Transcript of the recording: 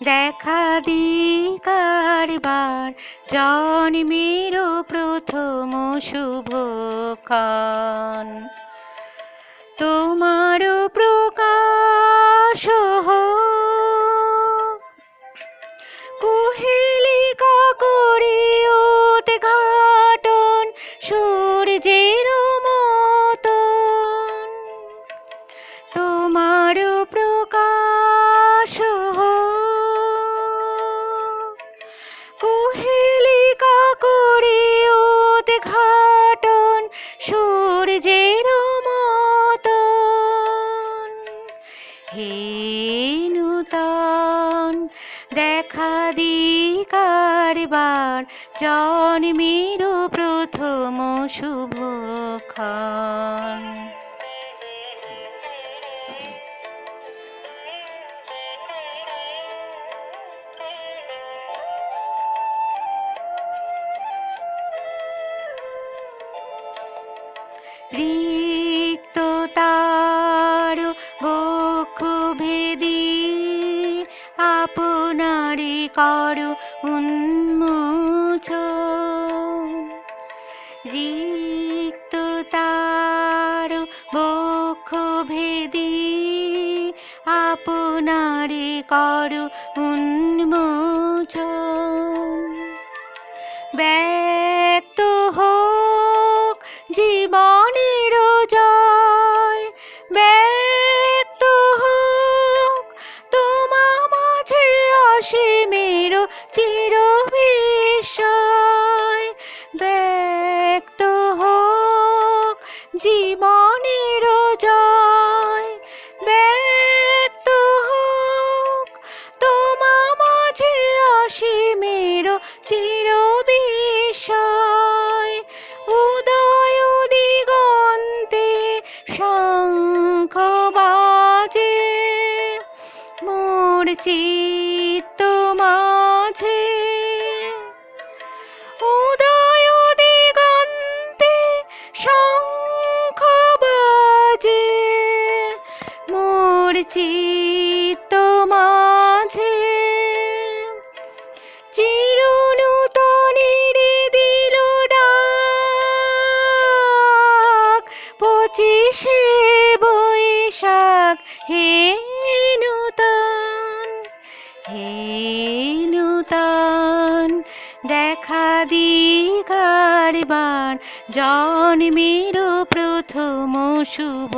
দেখা দিকারবার জন্মের প্রথম শুভ খান তোমার প্রকাশ হোক হে নূতন দেখা দিকারবার জন্মের প্রথম শুভ খান কর উন্মোচ। রিক্ত তার বক্ষ ভেদি আপনারে করো উন্মোচ। ব্যক্ত অসীমের চির বিস্ময় ব্যক্ত হোক জীবনের জয়। ব্যক্ত হোক তোমা মাঝে অসীমের চির বিস্ময়। উদয় দিগন্তে শঙ্খ বাজে মোর চিত্ত চিত্ত মাঝে চিরনূতনের দিল ডাক, পঁচিশে বৈশাখ, হে নূতন হে নূতন, দেখা দিকারবার জন্মের প্রথম শুভ